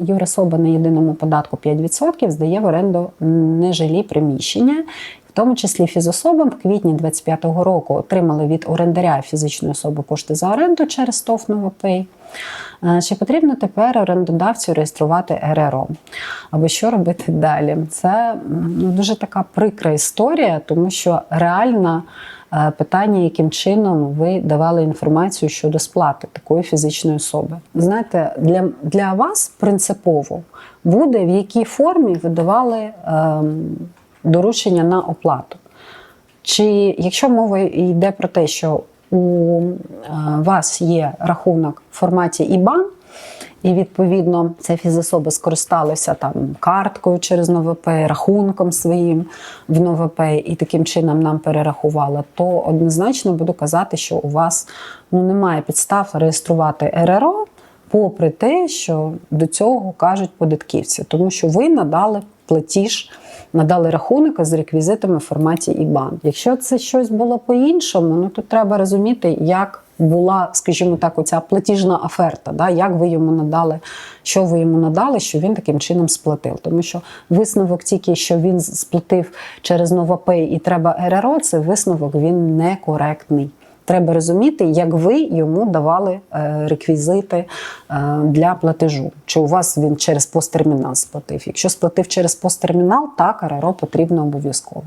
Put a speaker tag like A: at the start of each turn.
A: Юрособа на єдиному податку 5% здає в оренду нежилі приміщення. В тому числі фізособам в квітні 2025 року отримали від орендаря фізичної особи кошти за оренду через ТОВ «Новопей». Е, Чи потрібно тепер орендодавцю реєструвати РРО? Або що робити далі? Це ну, дуже така прикра історія, тому що реально е, питання, яким чином ви давали інформацію щодо сплати такої фізичної особи. Знаєте, для, для вас принципово буде, в якій формі ви давали ем, доручення на оплату. Чи якщо мова йде про те, що у е, вас є рахунок в форматі IBAN, і відповідно ця фізособа скористалася там карткою через НВП, рахунком своїм в НВП і таким чином нам перерахувала, то однозначно буду казати, що у вас ну, немає підстав реєструвати РРО, попри те, що до цього кажуть податківці, тому що ви надали платіж, надали рахунок з реквізитами в форматі IBAN. Якщо це щось було по-іншому, ну то треба розуміти, як була, скажімо так, оця платіжна оферта, да, як ви йому надали, що ви йому надали, що він таким чином сплатив. Тому що висновок тільки, що він сплатив через Новопей і треба РРО, це висновок він некоректний. Треба розуміти, як ви йому давали е, реквізити е, для платежу. Чи у вас він через посттермінал сплатив? Якщо сплатив через посттермінал, так РРО потрібно обов'язково.